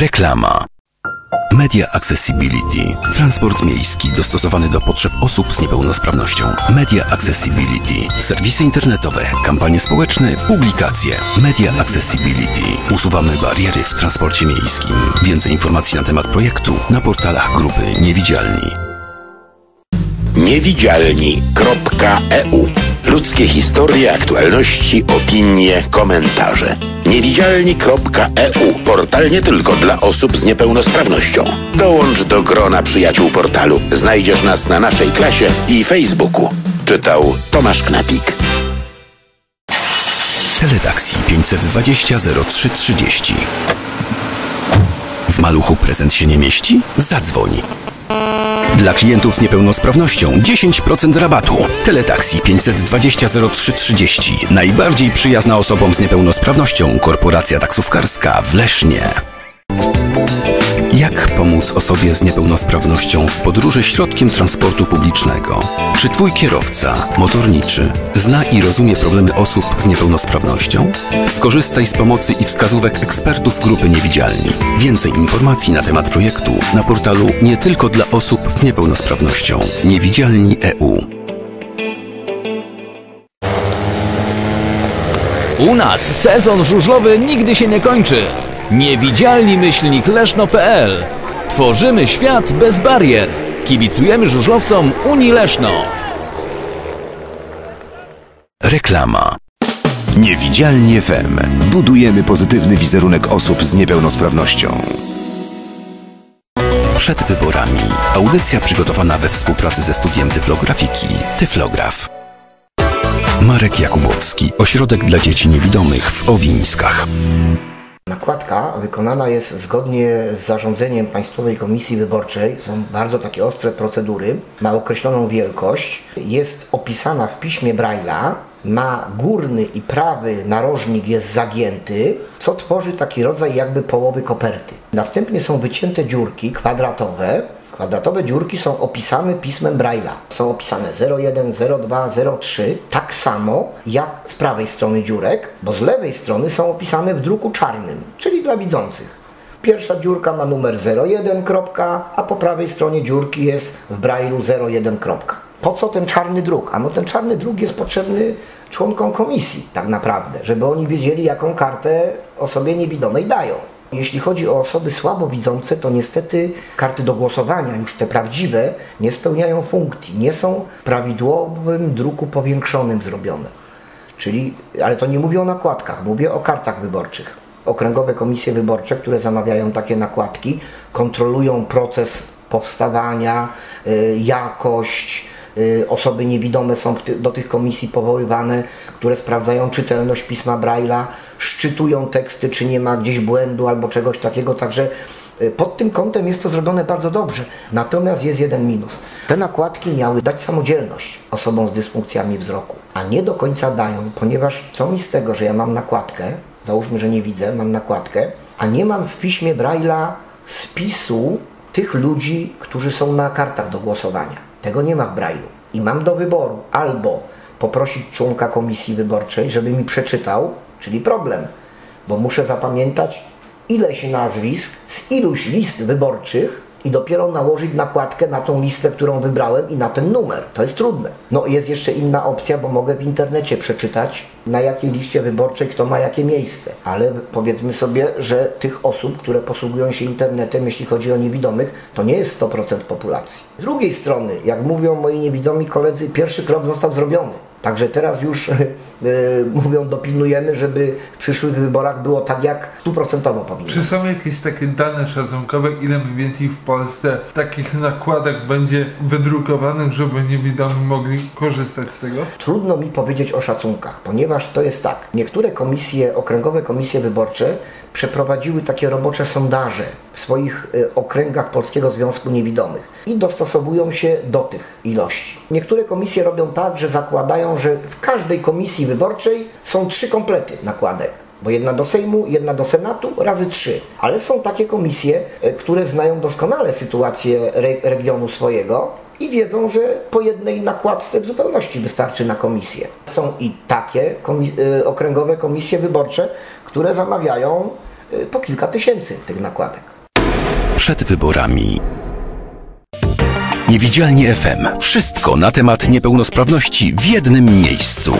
Reklama. Media Accessibility. Transport miejski dostosowany do potrzeb osób z niepełnosprawnością. Media Accessibility. Serwisy internetowe, kampanie społeczne, publikacje. Media Accessibility. Usuwamy bariery w transporcie miejskim. Więcej informacji na temat projektu na portalach grupy Niewidzialni. Niewidzialni.eu Ludzkie historie, aktualności, opinie, komentarze. Niewidzialni.eu Portal nie tylko dla osób z niepełnosprawnością. Dołącz do grona przyjaciół portalu. Znajdziesz nas na naszej klasie i Facebooku. Czytał Tomasz Knapik. Teletaxi 520 0330. W maluchu prezent się nie mieści? Zadzwoń. Dla klientów z niepełnosprawnością 10% rabatu. Teletaxi 520 0330. Najbardziej przyjazna osobom z niepełnosprawnością korporacja taksówkarska w Lesznie. Jak pomóc osobie z niepełnosprawnością w podróży środkiem transportu publicznego? Czy Twój kierowca, motorniczy, zna i rozumie problemy osób z niepełnosprawnością? Skorzystaj z pomocy i wskazówek ekspertów grupy Niewidzialni. Więcej informacji na temat projektu na portalu nie tylko dla osób z niepełnosprawnością. Niewidzialni E EU. U nas sezon żużlowy nigdy się nie kończy. Niewidzialni myślnik leszno.pl Tworzymy świat bez barier. Kibicujemy żużlowcom Unii Leszno. Reklama. Niewidzialnie FM. Budujemy pozytywny wizerunek osób z niepełnosprawnością. Przed wyborami. Audycja przygotowana we współpracy ze studiem Tyflografiki. Tyflograf. Marek Jakubowski, Ośrodek dla Dzieci Niewidomych w Owińskach. Nakładka wykonana jest zgodnie z zarządzeniem Państwowej Komisji Wyborczej. Są bardzo takie ostre procedury. Ma określoną wielkość. Jest opisana w piśmie Braille'a. Ma górny i prawy narożnik jest zagięty, co tworzy taki rodzaj jakby połowy koperty. Następnie są wycięte dziurki kwadratowe, Kwadratowe dziurki są opisane pismem Braille'a. Są opisane 01, 02, 03, tak samo jak z prawej strony dziurek, bo z lewej strony są opisane w druku czarnym, czyli dla widzących. Pierwsza dziurka ma numer 01, kropka, a po prawej stronie dziurki jest w Braille'u 01. kropka. Po co ten czarny druk? A no ten czarny druk jest potrzebny członkom komisji tak naprawdę, żeby oni wiedzieli jaką kartę osobie niewidomej dają. Jeśli chodzi o osoby słabowidzące, to niestety karty do głosowania, już te prawdziwe, nie spełniają funkcji, nie są w prawidłowym druku powiększonym zrobione. Czyli, ale to nie mówię o nakładkach, mówię o kartach wyborczych. Okręgowe komisje wyborcze, które zamawiają takie nakładki, kontrolują proces powstawania, y, jakość, osoby niewidome są do tych komisji powoływane, które sprawdzają czytelność pisma Braille'a, szczytują teksty, czy nie ma gdzieś błędu albo czegoś takiego, także y, pod tym kątem jest to zrobione bardzo dobrze. Natomiast jest jeden minus. Te nakładki miały dać samodzielność osobom z dysfunkcjami wzroku, a nie do końca dają, ponieważ co mi z tego, że ja mam nakładkę, załóżmy, że nie widzę, mam nakładkę, a nie mam w piśmie Braille'a spisu tych ludzi, którzy są na kartach do głosowania. Tego nie ma w Braille'u. I mam do wyboru albo poprosić członka komisji wyborczej, żeby mi przeczytał, czyli problem, bo muszę zapamiętać ileś nazwisk z iluś list wyborczych i dopiero nałożyć nakładkę na tą listę, którą wybrałem i na ten numer. To jest trudne. No jest jeszcze inna opcja, bo mogę w internecie przeczytać, na jakiej liście wyborczej kto ma jakie miejsce. Ale powiedzmy sobie, że tych osób, które posługują się internetem, jeśli chodzi o niewidomych, to nie jest 100% populacji. Z drugiej strony, jak mówią moi niewidomi koledzy, pierwszy krok został zrobiony. Także teraz już mówią, dopilnujemy, żeby w przyszłych wyborach było tak, jak stuprocentowo powinno. Czy są jakieś takie dane szacunkowe, ile mniej więcej w Polsce takich nakładek będzie wydrukowanych, żeby niewidomi mogli korzystać z tego? Trudno mi powiedzieć o szacunkach, ponieważ to jest tak. Niektóre komisje, okręgowe komisje wyborcze przeprowadziły takie robocze sondaże w swoich y, okręgach Polskiego Związku Niewidomych i dostosowują się do tych ilości. Niektóre komisje robią tak, że zakładają, że w każdej komisji wyborczej są trzy komplety nakładek. Bo jedna do Sejmu, jedna do Senatu, razy trzy. Ale są takie komisje, y, które znają doskonale sytuację re regionu swojego i wiedzą, że po jednej nakładce w zupełności wystarczy na komisję. Są i takie y, okręgowe komisje wyborcze, które zamawiają y, po kilka tysięcy tych nakładek. Przed wyborami. Niewidzialnie FM. Wszystko na temat niepełnosprawności w jednym miejscu.